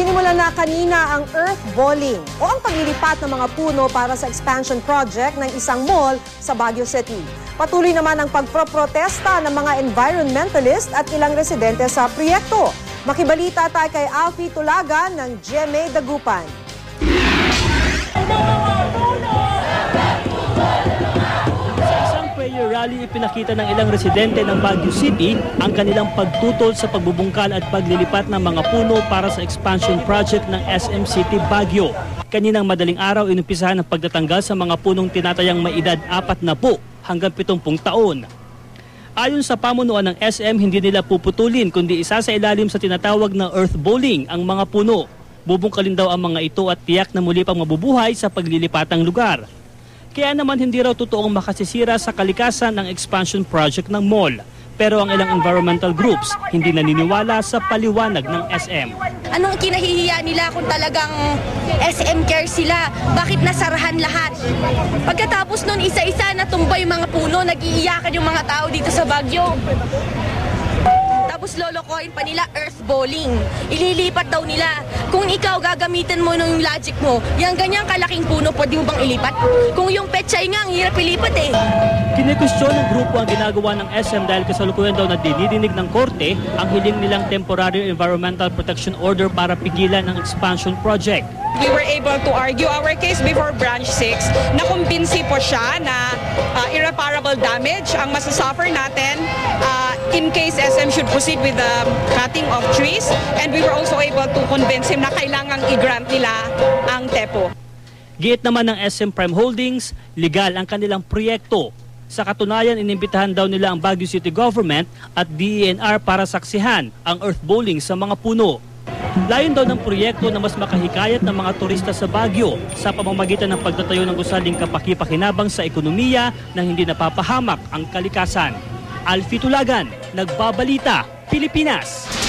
Sinimulan na kanina ang earth balling o ang paglilipat ng mga puno para sa expansion project ng isang mall sa Baguio City. Patuloy naman ang pagproprotesta ng mga environmentalist at ilang residente sa proyekto. Makibalita tayo kay Alfie Tulaga ng GMA Dagupan. Rally, ipinakita ng ilang residente ng Baguio City ang kanilang pagtutol sa pagbubungkal at paglilipat ng mga puno para sa expansion project ng SM City Baguio. Kaninang madaling araw, inumpisahan ang pagtatanggal sa mga punong tinatayang may edad apat na po hanggang 70 taon. Ayon sa pamunuan ng SM, hindi nila puputulin kundi isa sa ilalim sa tinatawag na earth bowling ang mga puno. Bubungkalin daw ang mga ito at tiyak na muli pang mabubuhay sa paglilipatang lugar. Kaya naman hindi raw totoong makasisira sa kalikasan ng expansion project ng mall. Pero ang ilang environmental groups hindi naniniwala sa paliwanag ng SM. Anong kinahihiya nila kung talagang SM care sila? Bakit nasarahan lahat? Pagkatapos nun, isa-isa natumba yung mga puno, nag-iiyakan yung mga tao dito sa Baguio. Lolokohin pa nila earth bowling. Ililipat daw nila. Kung ikaw gagamitin mo nung logic mo, yung ganyang kalaking puno, pwede mo bang ilipat? Kung yung pechay nga, ang hirap ilipat eh. Kinikwestiyon ng grupo ang ginagawa ng SM dahil kasalukuyan daw na dinidinig ng korte ang hiling nilang temporary environmental protection order para pigilan ang expansion project. we were able to argue our case before Branch 6 na kumbinsi po siya na uh, irreparable damage ang masasuffer natin uh, in case SM should proceed with the cutting of trees and we were also able to convince him na kailangang i-grant nila ang TEPO. Giit naman ng SM Prime Holdings, legal ang kanilang proyekto. Sa katunayan, inimbitahan daw nila ang Baguio City Government at DENR para saksihan ang earth bowling sa mga puno. Layon daw ng proyekto na mas makahikayat ng mga turista sa Baguio sa pamamagitan ng pagtatayo ng gusaling kapaki-pakinabang sa ekonomiya nang hindi napapahamak ang kalikasan. Alfie Tulagan, Nagbabalita, Pilipinas.